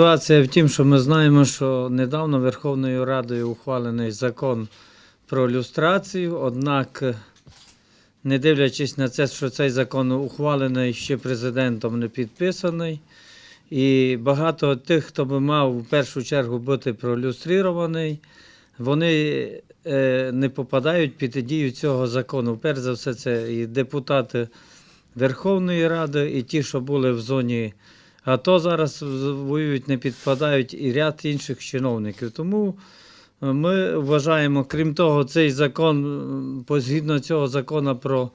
Ситуація в тім, що ми знаємо, що недавно Верховною Радою ухвалений закон про люстрацію, однак, не дивлячись на це, що цей закон ухвалений ще президентом не підписаний, і багато тих, хто би мав в першу чергу бути пролюстрований, вони е, не попадають під дію цього закону. Перш за все, це і депутати Верховної Ради, і ті, що були в зоні АТО зараз воюють, не підпадають і ряд інших чиновників. Тому е, ми вважаємо, крім того, цей закон, згідно цього закону про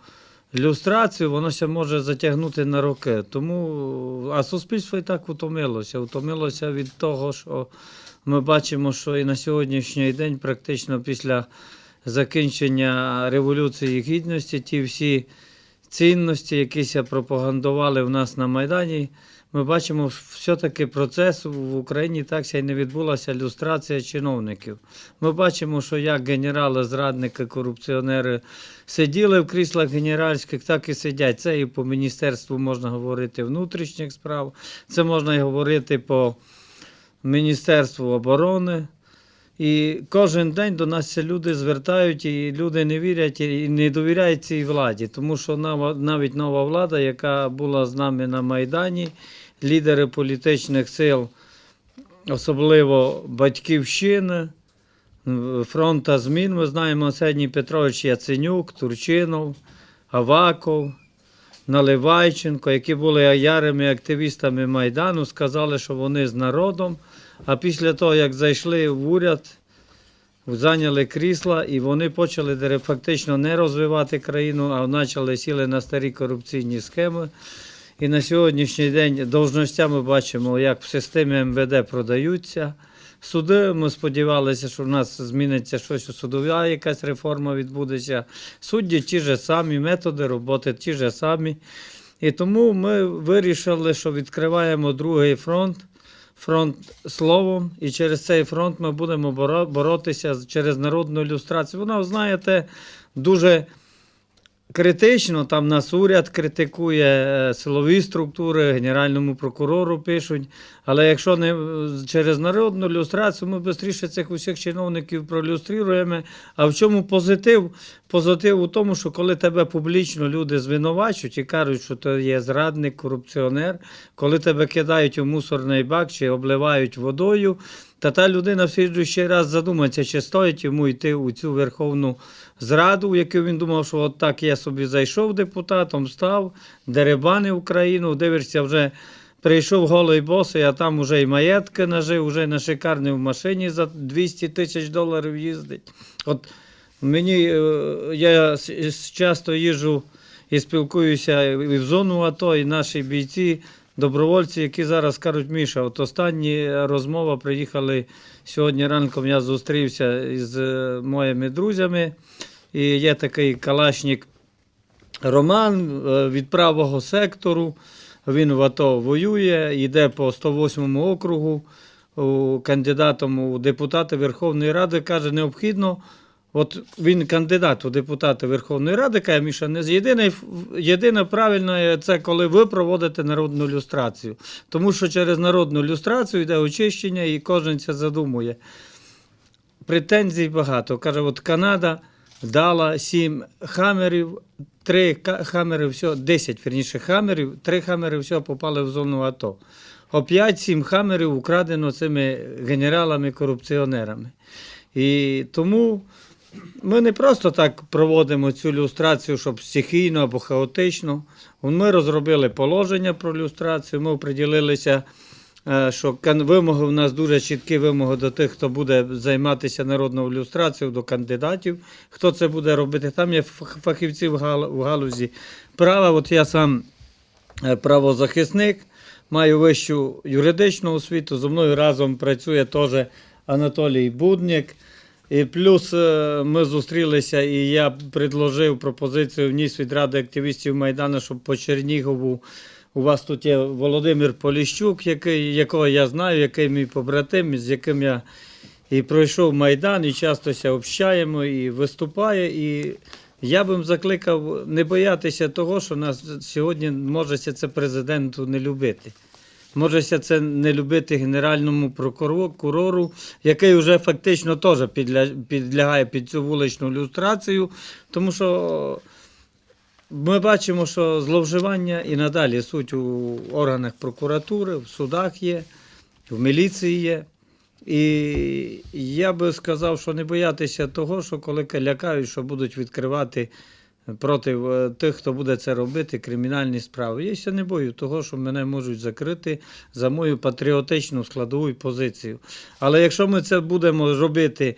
люстрацію, воно ще може затягнути на роки. Тому, а суспільство і так утомилося. Утомилося від того, що ми бачимо, що і на сьогоднішній день, практично після закінчення Революції Гідності, ті всі цінності, які пропагандували в нас на Майдані, ми бачимо, все-таки процес в Україні так ся й не відбулася люстрація чиновників. Ми бачимо, що як генерали, зрадники, корупціонери сиділи в кріслах генеральських, так і сидять. Це і по Міністерству можна говорити внутрішніх справ, це можна і говорити по Міністерству оборони. І кожен день до нас люди звертають, і люди не вірять і не довіряють цій владі, тому що навіть нова влада, яка була з нами на Майдані, лідери політичних сил, особливо Батьківщини, фронта змін, ми знаємо Арсеній Петрович Яценюк, Турчинов, Аваков, Наливайченко, які були ярими активістами Майдану, сказали, що вони з народом. А після того, як зайшли в уряд, зайняли крісла, і вони почали фактично не розвивати країну, а почали сіли на старі корупційні схеми. І на сьогоднішній день должностя ми бачимо, як в системі МВД продаються. Суди, ми сподівалися, що в нас зміниться щось у судова, якась реформа відбудеться. Судді ті ж самі, методи роботи ті ж самі. І тому ми вирішили, що відкриваємо другий фронт, фронт словом, і через цей фронт ми будемо боротися через народну ілюстрацію. Вона, знаєте, дуже критично. Там нас уряд критикує, е, силові структури, генеральному прокурору пишуть. Але якщо не через народну ілюстрацію, ми швидше цих усіх чиновників пролюструємо. А в чому позитив? Позитив у тому, що коли тебе публічно люди звинувачують і кажуть, що ти є зрадник, корупціонер, коли тебе кидають у мусорний бак чи обливають водою, та та людина в слідуючий раз задумається, чи стоїть йому йти у цю верховну зраду, в яку він думав, що от так я собі зайшов депутатом, став, деребанив Україну, дивишся, вже прийшов голий босий, а там вже і маєтки нажив, вже на шикарній в машині за 200 тисяч доларів їздить. От мені е, я часто їжджу і спілкуюся і в зону АТО, і наші бійці, добровольці, які зараз кажуть, Міша, от остання розмова приїхали сьогодні ранком. Я зустрівся із е, моїми друзями. І є такий калашник Роман е, від правого сектору. Він в АТО воює, йде по 108 округу кандидатом у депутати Верховної Ради. Каже, необхідно. От він кандидат у депутати Верховної Ради, каже Міша, не з єдине, правильне це коли ви проводите народну люстрацію. Тому що через народну люстрацію йде очищення і кожен це задумує. Претензій багато. Каже, от Канада дала 7 хамерів, 3 хамери, все, 10, верніше, хамерів, 3 хамери все попали в зону АТО. О 5-7 хамерів украдено цими генералами-корупціонерами. І тому ми не просто так проводимо цю люстрацію, щоб стихійно або хаотично. Ми розробили положення про люстрацію, ми оприділилися, е, що вимоги у нас дуже чіткі вимоги до тих, хто буде займатися народною люстрацією, до кандидатів, хто це буде робити. Там є фахівці в галузі права. От я сам е, правозахисник, маю вищу юридичну освіту. Зі мною разом працює теж Анатолій Будник. І плюс е, ми зустрілися, і я предложив пропозицію вніс від Ради активістів Майдану, щоб по Чернігову у вас тут є Володимир Поліщук, який, якого я знаю, який мій побратим, з яким я і пройшов Майдан, і часто ся общаємо, і виступає. І я б закликав не боятися того, що нас сьогодні може це президенту не любити. Можеся це не любити генеральному прокурору, який вже фактично теж підлягає під цю вуличну люстрацію, тому що ми бачимо, що зловживання і надалі суть у органах прокуратури, в судах є, в міліції є. І я би сказав, що не боятися того, що коли лякають, що будуть відкривати проти е, тих, хто буде це робити, кримінальні справи. Я ще не бою того, що мене можуть закрити за мою патріотичну складову позицію. Але якщо ми це будемо робити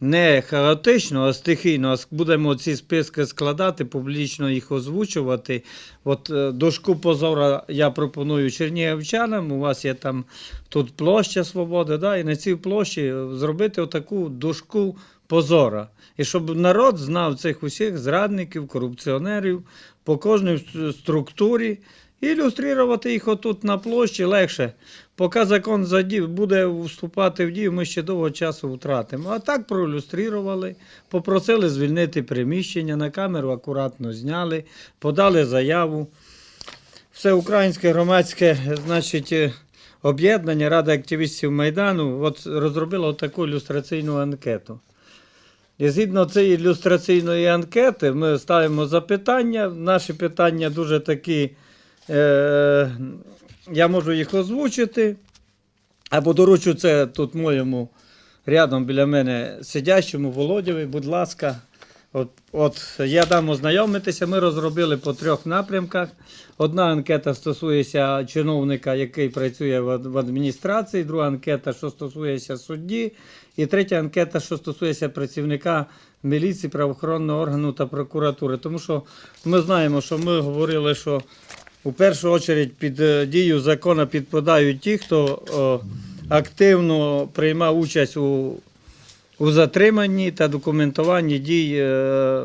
не хаотично, а стихійно, а будемо ці списки складати, публічно їх озвучувати. От е, дошку позора я пропоную чернігівчанам. У вас є там тут площа свободи, да, і на цій площі е, зробити отаку дошку позора. І щоб народ знав цих усіх зрадників, корупціонерів по кожній структурі. Ілюструвати їх отут на площі легше. Поки закон буде вступати в дію, ми ще довго часу втратимо. А так проілюстрували, попросили звільнити приміщення, на камеру акуратно зняли, подали заяву. Всеукраїнське громадське значить, е, об'єднання Рада активістів Майдану от розробило таку ілюстраційну анкету. І згідно цієї ілюстраційної анкети ми ставимо запитання. Наші питання дуже такі. Е, я можу їх озвучити. Або доручу це тут моєму рядом біля мене сидящому Володєві, будь ласка. От, от я дам ознайомитися. Ми розробили по трьох напрямках. Одна анкета стосується чиновника, який працює в, адміністрації, друга анкета, що стосується судді, і третя анкета, що стосується працівника міліції, правоохоронного органу та прокуратури. Тому що ми знаємо, що ми говорили, що у першу чергу під е, дію закону підпадають ті, хто о, активно приймав участь у, у затриманні та документуванні дій е, е,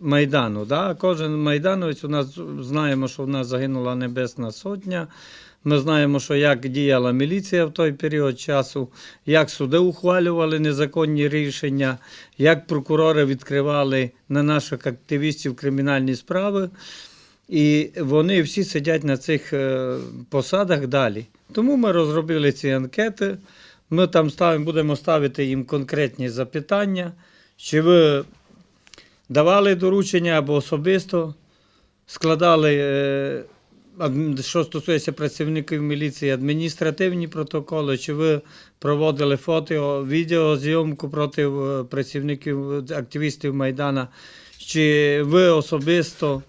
Майдану. Да? Кожен майдановець у нас знаємо, що в нас загинула Небесна Сотня. Ми знаємо, що як діяла міліція в той період часу, як суди ухвалювали незаконні рішення, як прокурори відкривали на наших активістів кримінальні справи. І вони всі сидять на цих е, посадах далі. Тому ми розробили ці анкети. Ми там ставимо, будемо ставити їм конкретні запитання, чи ви давали доручення або особисто складали, е, що стосується працівників міліції, адміністративні протоколи, чи ви проводили фото, відеозйомку проти е, працівників активістів Майдана, чи ви особисто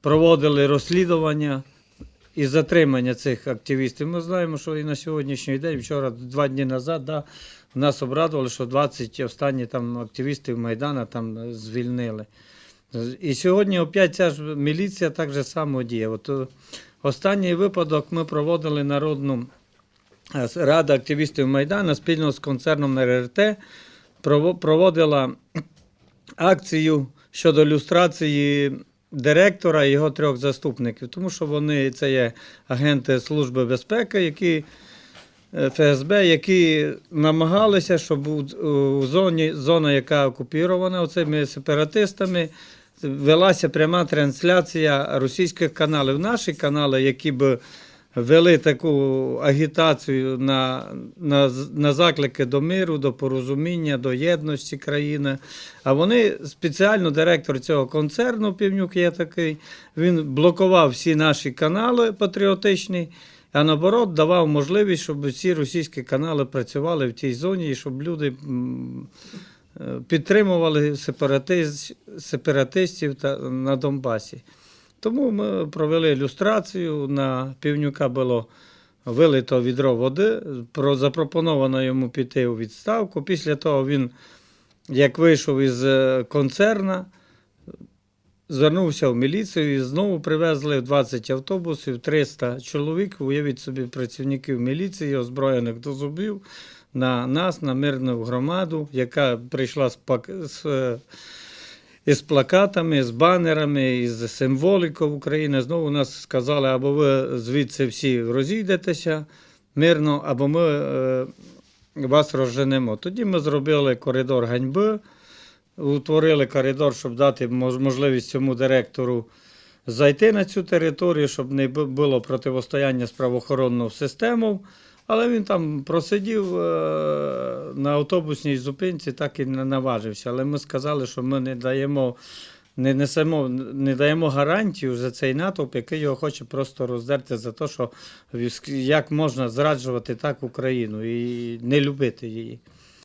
проводили розслідування і затримання цих активістів. Ми знаємо, що і на сьогоднішній день, вчора, два дні назад, да, нас обрадували, що 20 останні там активістів Майдана там звільнили. І сьогодні опять ця ж міліція так же само діє. От, е, останній випадок ми проводили народну е, Рада активістів Майдана спільно з концерном РРТ проводила акцію щодо люстрації директора і його трьох заступників, тому що вони це є агенти Служби безпеки, які е, ФСБ, які намагалися, щоб у, зоні, зона, яка окупірована цими сепаратистами, велася пряма трансляція російських каналів. Наші канали, які б вели таку агітацію на, на, на заклики до миру, до порозуміння, до єдності країни. А вони спеціально директор цього концерну, Півнюк є такий, він блокував всі наші канали патріотичні. А наоборот, давав можливість, щоб ці російські канали працювали в тій зоні, і щоб люди е, підтримували сепаратист, сепаратистів та, на Донбасі. Тому ми провели ілюстрацію. На півнюка було вилито відро води, запропоновано йому піти у відставку. Після того він, як вийшов із е, концерна, звернувся в міліцію і знову привезли 20 автобусів, 300 чоловік, уявіть собі, працівників міліції, озброєних до зубів, на нас, на мирну громаду, яка прийшла з, пак... е, із плакатами, з банерами, із символікою України. Знову нас сказали, або ви звідси всі розійдетеся мирно, або ми е, вас розженемо. Тоді ми зробили коридор ганьби, утворили коридор, щоб дати можливість цьому директору зайти на цю територію, щоб не було противостояння з правоохоронною системою. Але він там просидів е, на автобусній зупинці, так і не наважився. Але ми сказали, що ми не даємо, не несемо, не даємо гарантію за цей натовп, який його хоче просто роздерти за те, що як можна зраджувати так Україну і не любити її.